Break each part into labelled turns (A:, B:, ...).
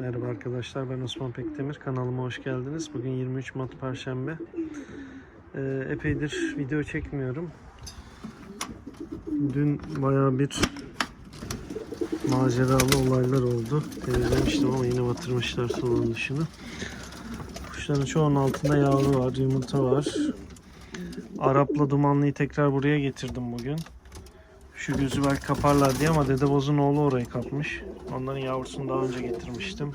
A: Merhaba arkadaşlar ben Osman Pekdemir kanalıma hoş geldiniz. Bugün 23 Mart Perşembe. Ee, epeydir video çekmiyorum. Dün bayağı bir maceralı olaylar oldu. Temizlemiştim ama yine batırmışlar salonun dışını. Kuşların çoğunun altında yavru var, yumurta var. Arap'la dumanlıyı tekrar buraya getirdim bugün. Şu gözü belki kaparlar diye ama Dede Boz'un oğlu orayı kapmış. Onların yavrusunu daha önce getirmiştim.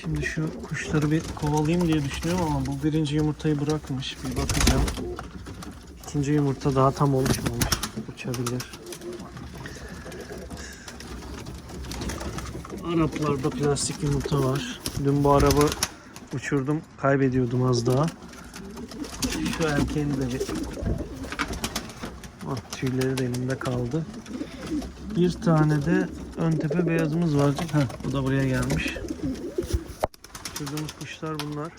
A: Şimdi şu kuşları bir kovalayayım diye düşünüyorum ama bu birinci yumurtayı bırakmış. Bir bakacağım. İkinci yumurta daha tam oluşmamış. Uçabilir. Araplarda plastik yumurta var. Dün bu araba uçurdum. Kaybediyordum az daha. Şu erkeğini de bir Ah, tüyleri de elimde kaldı. Bir tane de ön tepe beyazımız var. Heh, bu da buraya gelmiş. Uçurduğumuz kuşlar bunlar.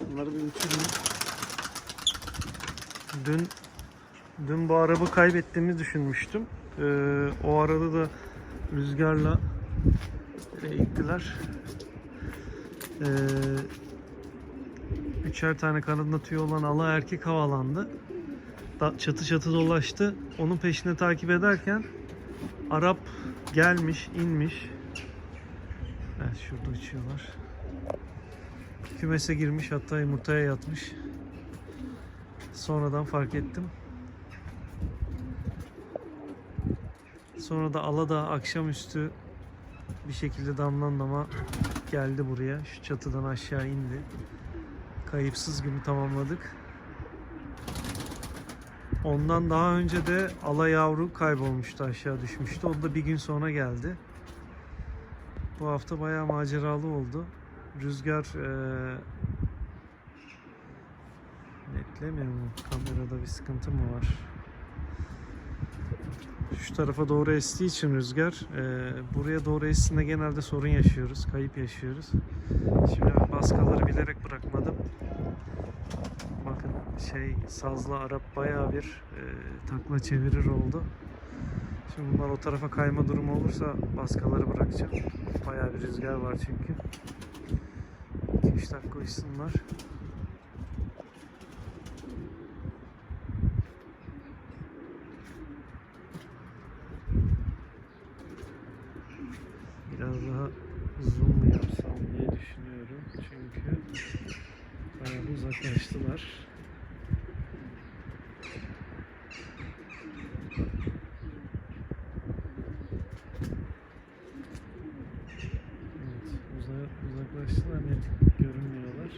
A: Bunları bir uçurayım. Dün dün bu araba kaybettiğimizi düşünmüştüm. Ee, o arada da rüzgarla e, ittiler. Ee, üçer tane kanadında tüy olan ala erkek havalandı. Çatı çatı dolaştı. Onun peşine takip ederken Arap gelmiş, inmiş. Evet şurada uçuyorlar. Kümese girmiş hatta yumurtaya yatmış. Sonradan fark ettim. Sonra da ala da akşamüstü bir şekilde damlan dama geldi buraya. Şu çatıdan aşağı indi kayıpsız günü tamamladık. Ondan daha önce de ala yavru kaybolmuştu aşağı düşmüştü. O da bir gün sonra geldi. Bu hafta bayağı maceralı oldu. Rüzgar eee netlemiyor mu? Kamerada bir sıkıntı mı var? Şu tarafa doğru estiği için rüzgar eee, buraya doğru estiğinde genelde sorun yaşıyoruz. Kayıp yaşıyoruz. Şimdi baskaları bilerek bırakmadım. Şey sazlı Arap bayağı bir e, takla çevirir oldu. Şimdi bunlar o tarafa kayma durumu olursa baskaları bırakacağım. Bayağı bir rüzgar var çünkü. 2-3 dakika uçsunlar. Biraz daha zoom mu yapsam diye düşünüyorum. Çünkü bayağı bir uzaklaştılar. Evet, uza uzaklaştılar net görünmüyorlar.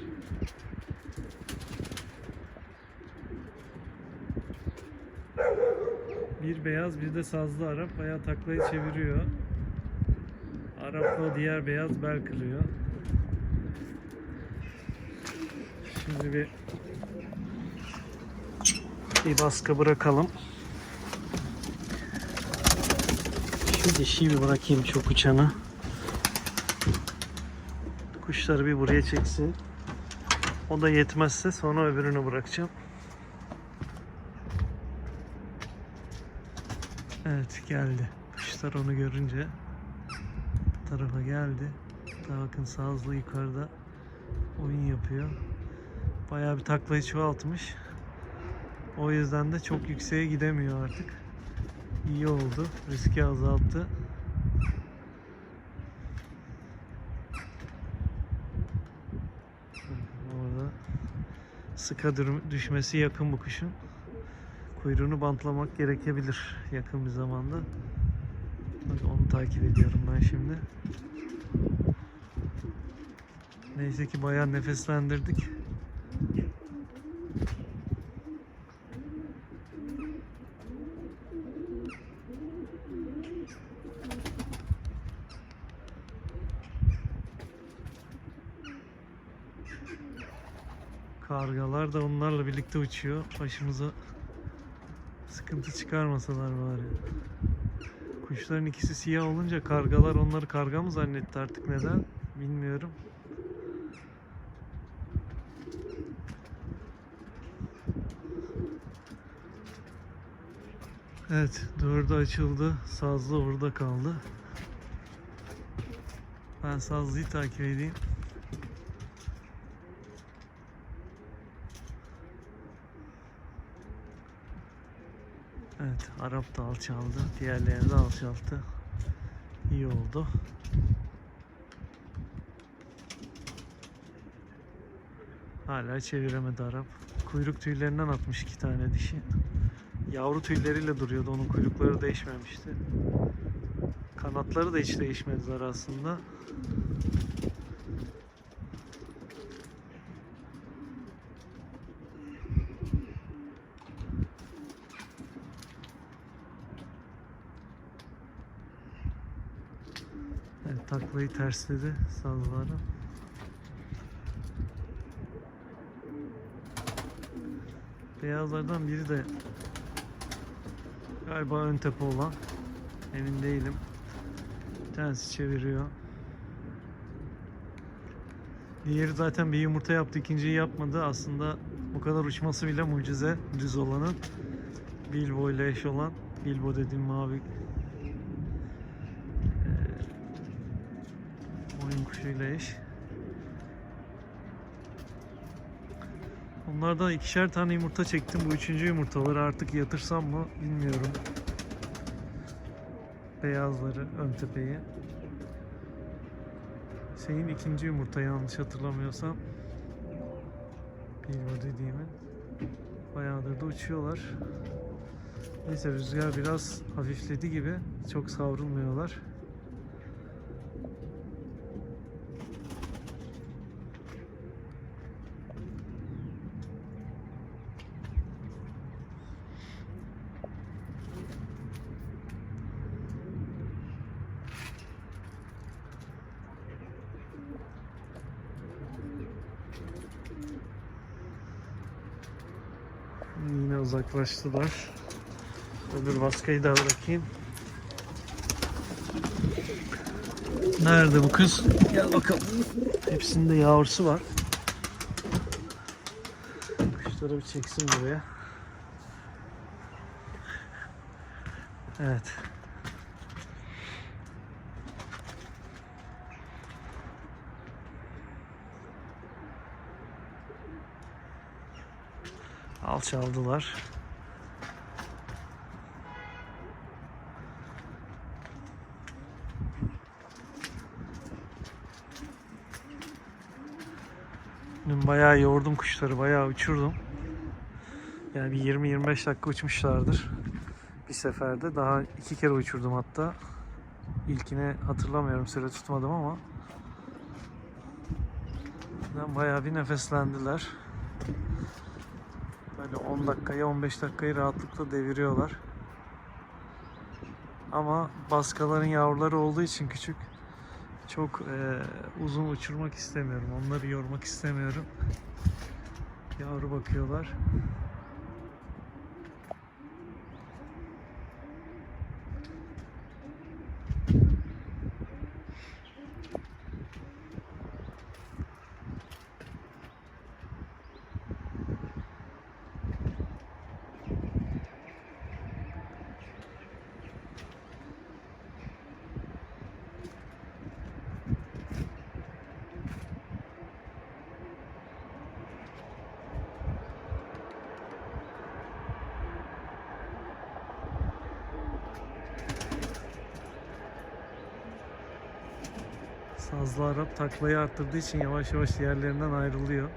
A: Beyaz bir de sazlı Arap bayağı taklayı çeviriyor. Arap'la diğer beyaz bel kırıyor. Şimdi bir bir baskı bırakalım. Şu dişiyi bir bırakayım çok uçanı. Kuşları bir buraya çeksin. O da yetmezse sonra öbürünü bırakacağım. Evet geldi. Kuşlar onu görünce bu tarafa geldi. Daha bakın sağızlı yukarıda oyun yapıyor. Bayağı bir taklayı çoğaltmış. O yüzden de çok yükseğe gidemiyor artık. İyi oldu. Riski azalttı. Orada sıka düşmesi yakın bu kuşun. Kuyruğunu bantlamak gerekebilir yakın bir zamanda. Bak Onu takip ediyorum ben şimdi. Neyse ki bayağı nefeslendirdik. Kargalar da onlarla birlikte uçuyor. Başımıza sıkıntı çıkarmasalar bari. Kuşların ikisi siyah olunca kargalar onları karga mı zannetti artık neden bilmiyorum. Evet, dördü açıldı. Sazlı orada kaldı. Ben Sazlı'yı takip edeyim. Evet, Arap da alçaldı. Diğerlerini de alçalttı. İyi oldu. Hala çeviremedi Arap. Kuyruk tüylerinden atmış iki tane dişi. Yavru tüyleriyle duruyordu. Onun kuyrukları değişmemişti. Kanatları da hiç değişmediler aslında. Evet, taklayı tersledi sazlara. Beyazlardan biri de galiba ön tepe olan. Emin değilim. Bir tanesi çeviriyor. Diğeri zaten bir yumurta yaptı, ikinciyi yapmadı. Aslında bu kadar uçması bile mucize düz olanın. Bilbo ile eş olan. Bilbo dediğim mavi kuşuyla eş. Onlardan ikişer tane yumurta çektim. Bu üçüncü yumurtaları artık yatırsam mı bilmiyorum. Beyazları, ön tepeyi. Şeyin ikinci yumurta yanlış hatırlamıyorsam. Bilbo dediğimi. Bayağıdır da uçuyorlar. Neyse rüzgar biraz hafifledi gibi. Çok savrulmuyorlar. Yine uzaklaştılar. Öbür baskayı da bırakayım. Nerede bu kız? Gel bakalım. Hepsinde yavrusu var. Kuşları bir çeksin buraya. Evet. Alçaldılar. Dün bayağı yordum kuşları, bayağı uçurdum. Yani bir 20-25 dakika uçmuşlardır. Bir seferde. Daha iki kere uçurdum hatta. İlkine hatırlamıyorum, süre tutmadım ama. Bayağı bir nefeslendiler. Böyle 10 dakikaya 15 dakikayı rahatlıkla deviriyorlar. Ama baskaların yavruları olduğu için küçük çok eee, uzun uçurmak istemiyorum. Onları yormak istemiyorum. Yavru bakıyorlar. Sazlı Arap taklayı arttırdığı için yavaş yavaş diğerlerinden ayrılıyor.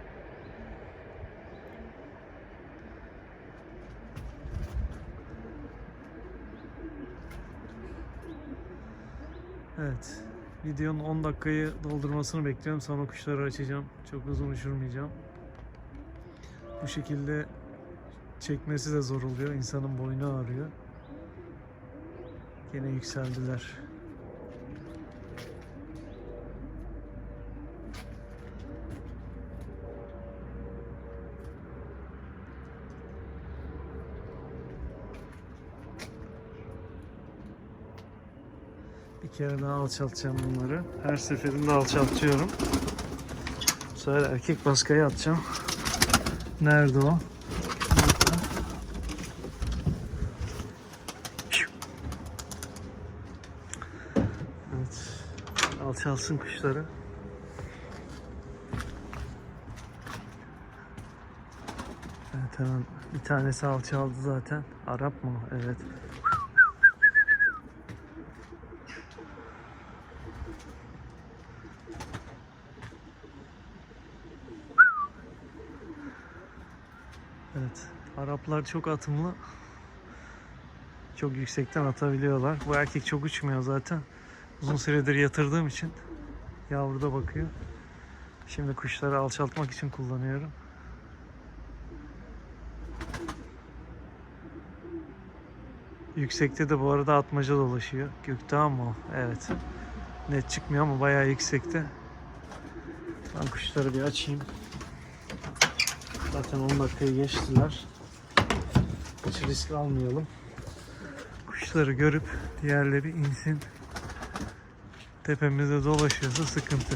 A: Evet. Videonun 10 dakikayı doldurmasını bekliyorum. Sonra kuşları açacağım. Çok uzun uçurmayacağım. Bu şekilde çekmesi de zor oluyor. İnsanın boynu ağrıyor. Yine yükseldiler. kere daha alçaltacağım bunları. Her seferinde alçaltıyorum. Bu sefer erkek baskayı atacağım. Nerede o? Evet. Alçalsın kuşları. Evet hemen bir tanesi alçaldı zaten. Arap mı? Evet. Araplar çok atımlı. Çok yüksekten atabiliyorlar. Bu erkek çok uçmuyor zaten. Uzun süredir yatırdığım için yavru da bakıyor. Şimdi kuşları alçaltmak için kullanıyorum. Yüksekte de bu arada atmaca dolaşıyor. Gökdağ mı o? Evet. Net çıkmıyor ama bayağı yüksekte. Ben kuşları bir açayım. Zaten 10 dakikayı geçtiler. Hiç risk almayalım. Kuşları görüp diğerleri insin. Tepemizde dolaşıyorsa sıkıntı.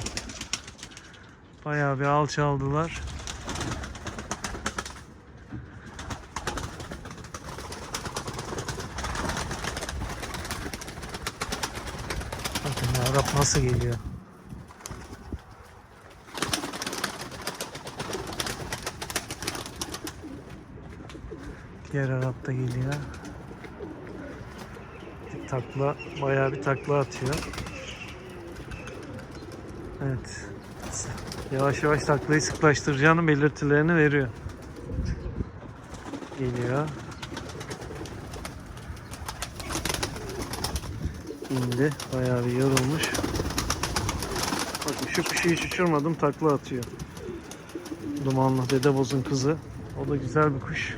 A: Bayağı bir alçaldılar. Bakın Arap nasıl geliyor. Diğer Arap da geliyor. Bir takla, bayağı bir takla atıyor. Evet. Yavaş yavaş taklayı sıklaştıracağının belirtilerini veriyor. Geliyor. İndi. Bayağı bir yorulmuş. Bakın şu kuşu hiç uçurmadım takla atıyor. Dumanlı dedebozun kızı. O da güzel bir kuş.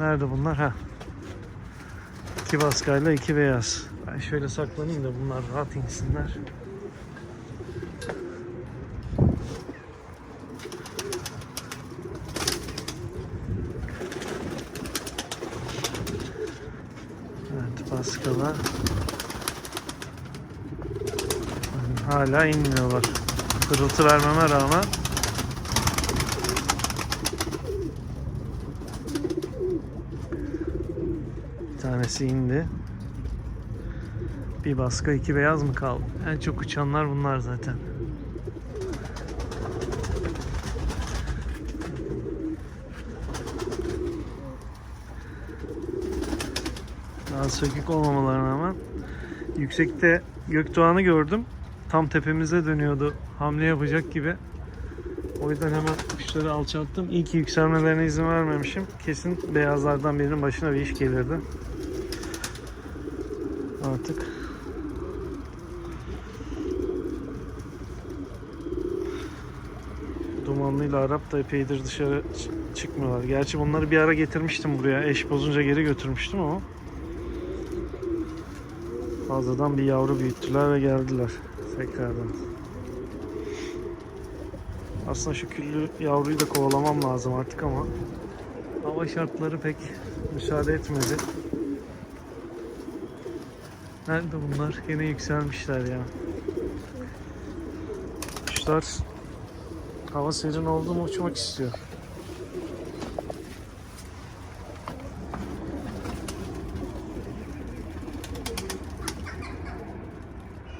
A: Nerede bunlar? Ha. İki baskayla iki beyaz. Ben şöyle saklanayım da bunlar rahat insinler. Evet baskılar. Hala inmiyorlar. Kırıltı vermeme rağmen tanesi indi. Bir baska iki beyaz mı kaldı? En çok uçanlar bunlar zaten. Daha sökük olmamalarına rağmen yüksekte gökdoğanı gördüm. Tam tepemize dönüyordu. Hamle yapacak gibi. O yüzden hemen kuşları alçalttım. İyi ki yükselmelerine izin vermemişim. Kesin beyazlardan birinin başına bir iş gelirdi. Artık Dumanlıyla Arap da epeydir dışarı çıkmıyorlar. Gerçi bunları bir ara getirmiştim buraya. Eş bozunca geri götürmüştüm ama fazladan bir yavru büyüttüler ve geldiler tekrardan. Aslında şu küllü yavruyu da kovalamam lazım artık ama hava şartları pek müsaade etmedi. Nerede bunlar? Yine yükselmişler ya. Kuşlar hava serin oldu mu uçmak istiyor.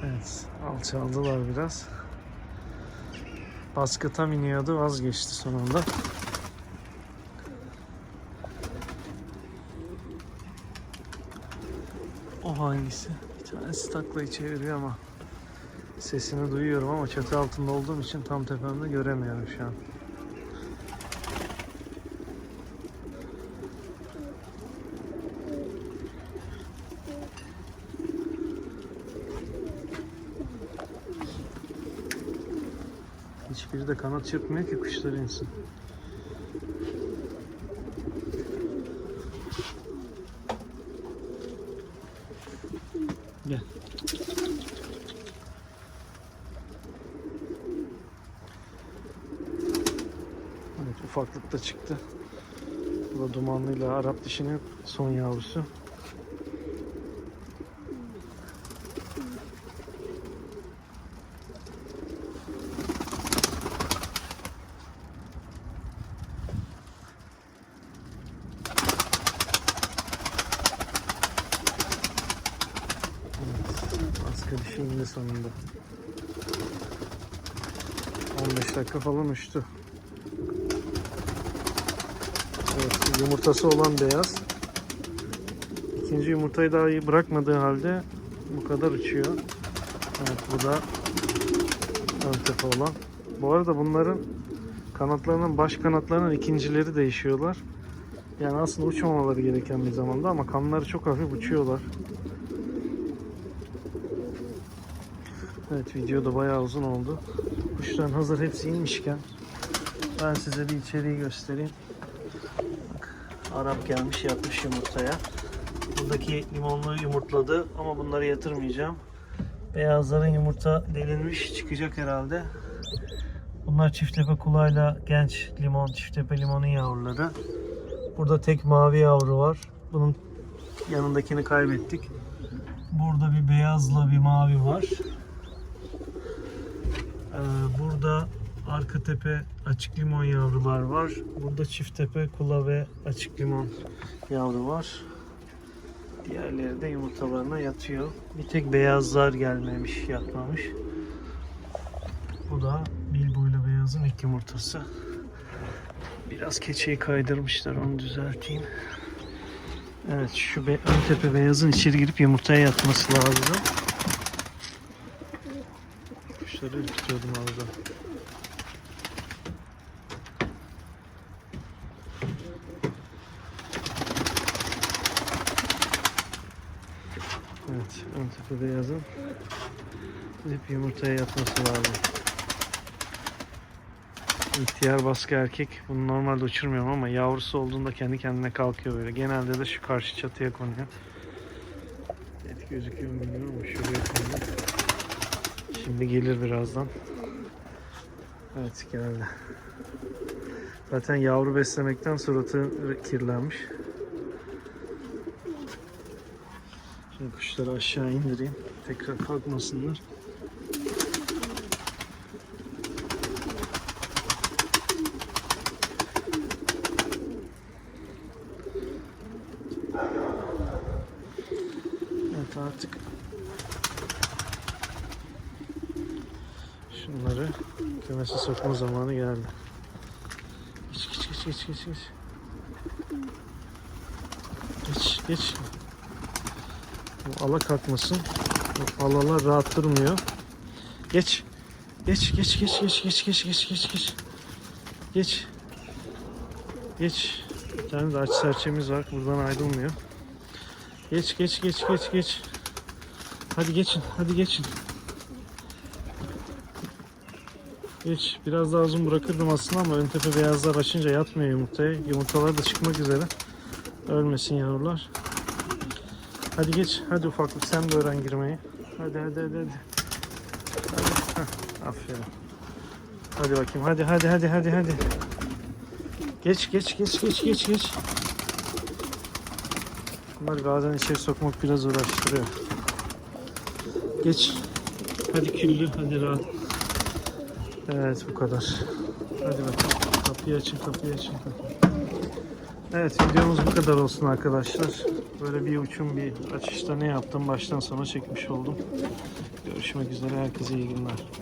A: Evet, alçaldılar biraz. Baskı tam iniyordu, vazgeçti sonunda. Hangisi? Bir tanesi taklayı çeviriyor ama sesini duyuyorum ama çatı altında olduğum için tam tepemde göremiyorum şu an. Hiçbiri de kanat çırpmıyor ki kuşlar insin. Gel. Evet ufaklık da çıktı. Bu da dumanlıyla Arap dişinin son yavrusu. Dişi indi sonunda. 15 dakika falan uçtu. Evet, yumurtası olan beyaz. İkinci yumurtayı daha iyi bırakmadığı halde bu kadar uçuyor. Evet bu da ön tepe olan. Bu arada bunların kanatlarının baş kanatlarının ikincileri değişiyorlar. Yani aslında uçmamaları gereken bir zamanda ama kanları çok hafif uçuyorlar. Evet video da bayağı uzun oldu. Kuşların hazır hepsi inmişken ben size bir içeriği göstereyim. Arap gelmiş yatmış yumurtaya. Buradaki limonlu yumurtladı ama bunları yatırmayacağım. Beyazların yumurta delinmiş çıkacak herhalde. Bunlar çiftepe kulağıyla genç limon, çiftepe limonun yavruları. Burada tek mavi yavru var. Bunun yanındakini kaybettik. Burada bir beyazla bir mavi var. Ee, burada arka tepe açık limon yavrular var. Burada çift tepe kula ve açık limon yavru var. Diğerleri de yumurtalarına yatıyor. Bir tek beyazlar gelmemiş, yatmamış. Bu da Bilbo'yla beyazın ilk yumurtası. Biraz keçeyi kaydırmışlar, onu düzelteyim. Evet, şu be ön tepe beyazın içeri girip yumurtaya yatması lazım. Kuşları ürkütüyordum orada. Tepe beyazın gidip yumurtaya yatması lazım. İhtiyar baskı erkek. Bunu normalde uçurmuyorum ama yavrusu olduğunda kendi kendine kalkıyor böyle. Genelde de şu karşı çatıya konuyor. Net gözüküyor mu bilmiyorum ama şuraya konuyor. Şimdi gelir birazdan. Evet geldi. Zaten yavru beslemekten suratı kirlenmiş. Kuşları aşağı indireyim. Tekrar kalkmasınlar. Evet artık şunları kümese sokma zamanı geldi. Geç geç geç geç geç geç. Geç geç. Ala kalkmasın. Alalar rahat durmuyor. Geç. Geç geç geç geç geç geç geç geç geç. Geç. Geç. Bir tane de aç serçemiz var. Buradan ayrılmıyor. Geç geç geç geç geç. Hadi geçin. Hadi geçin. Geç. Biraz daha uzun bırakırdım aslında ama ön tepe beyazlar açınca yatmıyor yumurtaya. Yumurtalar da çıkmak üzere. Ölmesin yavrular. Hadi geç. Hadi ufaklık sen de öğren girmeyi. Hadi hadi hadi hadi. Hadi. Heh, aferin. Hadi bakayım. Hadi hadi hadi hadi hadi. Geç geç geç geç geç geç. Bunlar bazen içeri sokmak biraz uğraştırıyor. Geç. Hadi küllü, hadi rahat. Evet bu kadar. Hadi bakalım. Kapıyı açın, kapıyı açın. Kapıyı. Evet videomuz bu kadar olsun arkadaşlar. Böyle bir uçum bir açışta ne yaptım baştan sona çekmiş oldum. Görüşmek üzere. Herkese iyi günler.